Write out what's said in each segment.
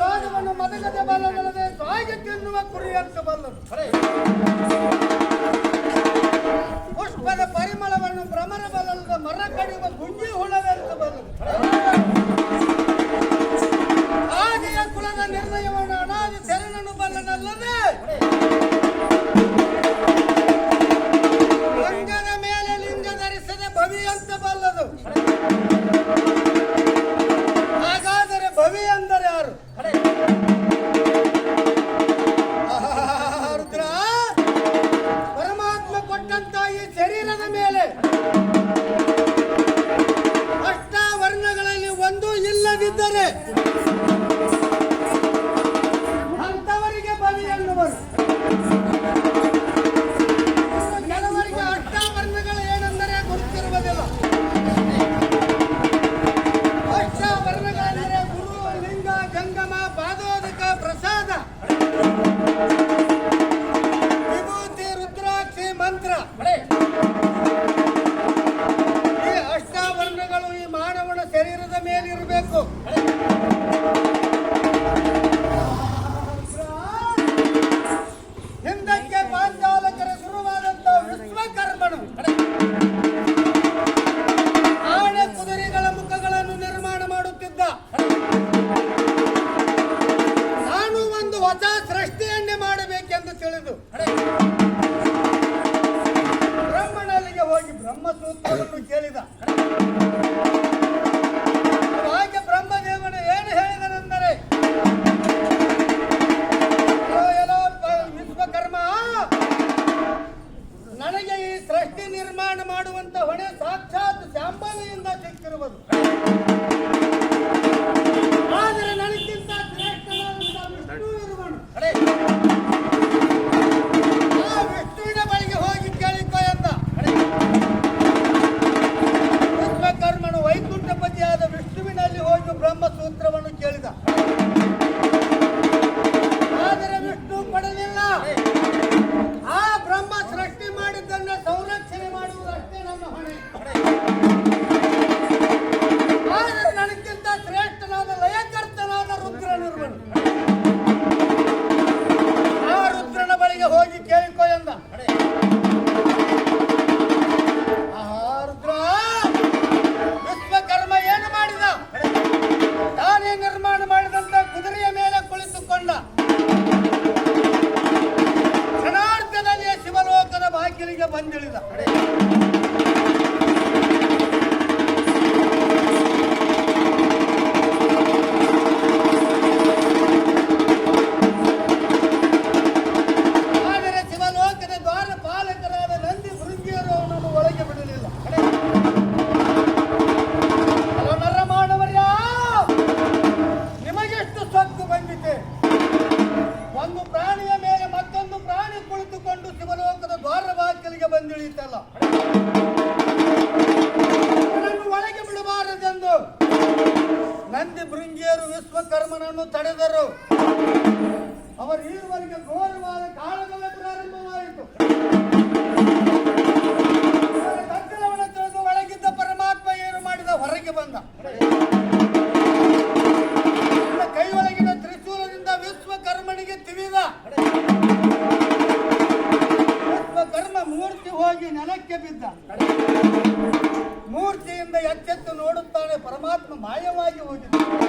ರಾಜವನ್ನು ಮದಗದೆ ಬಲ್ಲದಲ್ಲದೆ ಸಾಯಿಗೆ ತಿನ್ನುವ ಕುರಿ ಅಂತ ಬಲ್ಲದು ಪುಷ್ಪದ ಪರಿಮಳವನ್ನು ಭ್ರಮರ ಬಲ್ಲದ ಮರ ಕಡಿಯುವ ಗುಂಡಿ ಹುಳವೆ ಅಂತ ಬಲ್ಲದು ಮೇಲೆ ಮಾಡುವಂತ ಹೊಣೆ ಸಾಕ್ಷಾತ್ ಜಾಂಬಾಲೆಯಿಂದ ಸಿಕ್ಕಿರುವುದು. ಕಡೆಗೆ ಬಂದಿಳಿದ ನಂದಿ ಭೃಂಗಿಯರು ವಿಶ್ವಕರ್ಮನನ್ನು ತಡೆದರು. ಅವರ ಈರುವರೆಗೆ ಘೋರವಾದ ಕಾಳಗವೇ ಪ್ರಾರಂಭವಾಯಿತು. ತಿಳಿದು ಒಳಗಿದ್ದ ಪರಮಾತ್ಮ ಏನು ಮಾಡಿದ? ಹೊರಗೆ ಬಂದ. ಕೈ ಒಳಗಿನ ತ್ರಿಶೂಲದಿಂದ ವಿಶ್ವಕರ್ಮನಿಗೆ ತಿಳಿದ. ವಿಶ್ವಕರ್ಮ ಮೂರ್ತಿ ಹೋಗಿ ನೆಲಕ್ಕೆ ಬಿದ್ದ. ಮೂರ್ತಿಯಿಂದ ಎಚ್ಚೆತ್ತು ನೋಡುತ್ತ ಪರಮಾತ್ಮ ಮಾಯವಾಗಿ ಹೋಗಿದ್ದಾನೆ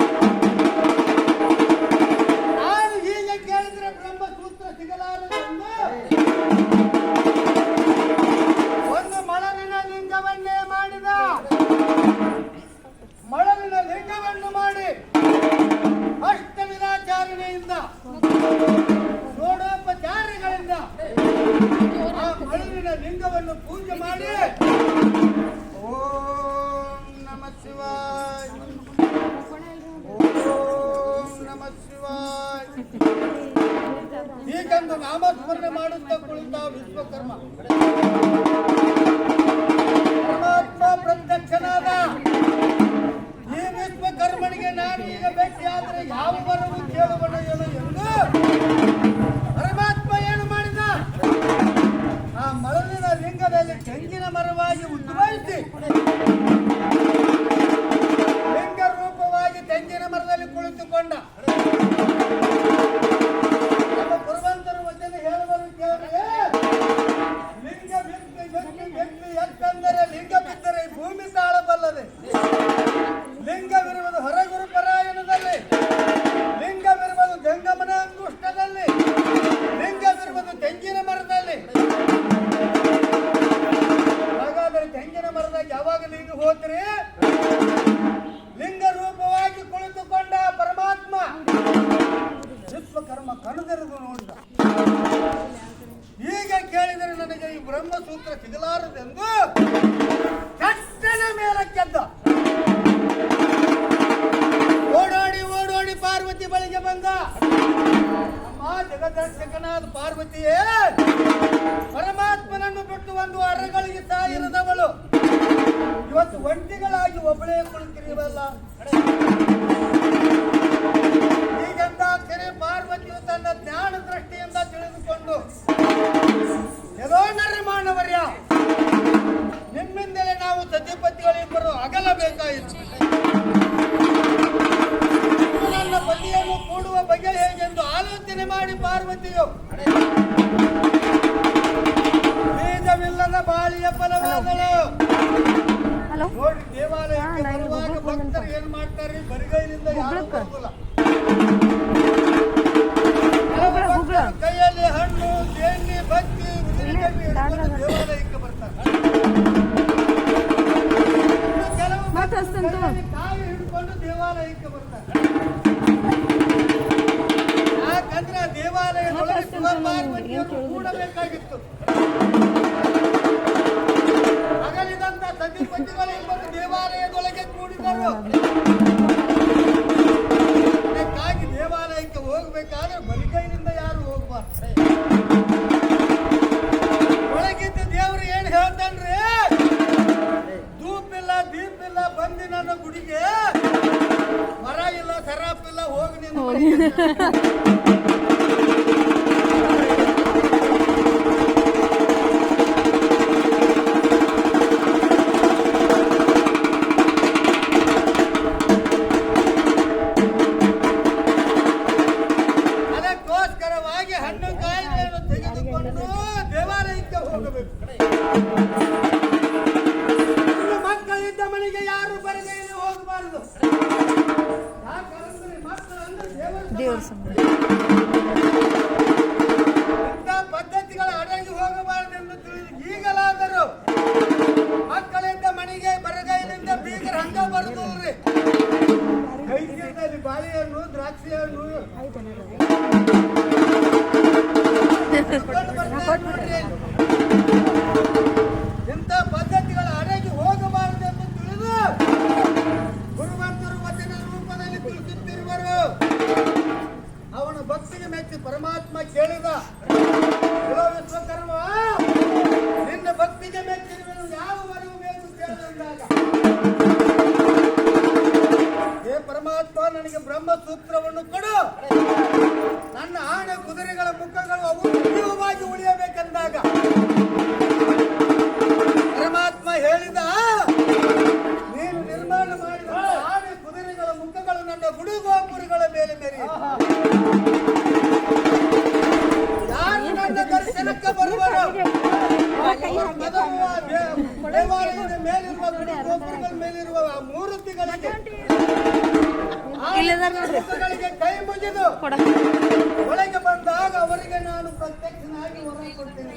ಪರಮಾತ್ಮ ಪ್ರತ್ಯಕ್ಷನಾದ ಈ ವಿಶ್ವಕರ್ಮನಿಗೆ ನಾನು ಈಗ ಭೇಟಿಯಾದರೆ ಯಾವ ಬರವು ಕೇಳುವಣ ಏನು ಎಂದು ಪರಮಾತ್ಮ ಏನು ಮಾಡಿದ? ಆ ಮರಳಿನ ಲಿಂಗದಲ್ಲಿ ತೆಂಗಿನ ಮರವಾಗಿ ಉದ್ಭವಿಸಿ ಲಿಂಗ ರೂಪವಾಗಿ ತೆಂಗಿನ ಮರದಲ್ಲಿ ಕುಳಿತುಕೊಂಡ Yeah. ಹೀಗಂದಾಕ್ಷರಿ ಪಾರ್ವತಿಯು ತನ್ನ ಜ್ಞಾನ ದೃಷ್ಟಿಯಿಂದ ತಿಳಿದುಕೊಂಡು, ಯದೋ ನರ್ಮಾಣವರ್ಯ ನಿಮ್ಮಿಂದಲೇ ನಾವು ಸತಿಪತಿಗಳಿಬ್ಬರು ಅಗಲಬೇಕಾಯಿತು. ನನ್ನ ಪತಿಯನ್ನು ಕೂಡುವ ಬಗೆ ಹೇಗೆಂದು ಆಲೋಚನೆ ಮಾಡಿ ಪಾರ್ವತಿಯೋ, ಬೀಜವಿಲ್ಲದ ಬಾಳಿಯ ಫಲವಾದಳು. ಕೈಯಲ್ಲಿ ಹಣ್ಣು ಬತ್ತಿ ಇಲ್ಲೇ ಹಿಡ್ಕೊಂಡು ದೇವಾಲಯಕ್ಕೆ ಬರ್ತಾರೆ. ಇನ್ನು ಕೆಲವು ಮತ್ತೆ ಸತಿಪತಿಗಳು ಎಂಬುದು ದೇವಾಲಯದೊಳಗೆ ಕೂಡಿದರು ಅದಕ್ಕಾಗಿ ದೇವಾಲಯಕ್ಕೆ ಹೋಗ್ಬೇಕಾದ್ರೆ ಬಲಿಕೈನಿಂದ ಯಾರು ಹೋಗ್ಬಾರ್ದು? ಒಳಗಿದ್ದ ದೇವರು ಏನ್ ಹೇಳ್ತಾನ್ರಿ? ಧೂಪಿಲ್ಲ, ದೀಪಿಲ್ಲ, ಬಂದಿ ನನ್ನ ಗುಡಿಗೆ. ಮರ ಇಲ್ಲ ಸರಾಪಿಲ್ಲ ಹೋಗಿ ನಿನ್ನ ತೆಗೆದುಕೊಂಡು ದೇವಾಲಯಕ್ಕೆ ಹೋಗಬೇಕು. ಇನ್ನು ಮಕ್ಕಳಿದ್ದ ಮನೆಗೆ ಯಾರು ಬರಗೈಲಿ ಹೋಗಬಾರದು. ಯಾಕಂದ್ರೆ ದೇವರ ಪರಮಾತ್ಮ ನನಗೆ ಬ್ರಹ್ಮ ಸೂತ್ರವನ್ನು ಕೊಡು. ನನ್ನ ಆಣೆ ಕುದುರೆಗಳ ಮುಖಗಳು ಅವು ಜೀವವಾಗಿ ಉಳಿಯಬೇಕೆಂದಾಗ. ಪರಮಾತ್ಮ ಹೇಳಿದ, ನೀನು ನಿರ್ಮಾಣ ಮಾಡಿದ ಆನೆ ಕುದುರೆಗಳ ಮುಖಗಳು ನನ್ನ ಗುಡುಗೋಪುರಿಗಳ ಮೇಲೆ ಮೇರಿ ಯಾರು ನನ್ನ ದರ್ಶನಕ್ಕೆ ಬರುವರು ಮೇಲಿರುವ ಗುಡಿ ಗೋಪುರಗಳ ಮೇಲಿರುವ ಮೂರ್ತಿಗಳಿಗೆ ಇಲ್ಲಿದಾರ್ ನೋಡ್ರಿ. ಕೈ ಮುಗಿದು ಒಳಗೆ ಬಂದಾಗ ಅವರಿಗೆ ನಾನು ಪ್ರತ್ಯಕ್ಷನಾಗಿ ಹೊರಗೆ ಕೊಡ್ತೇನೆ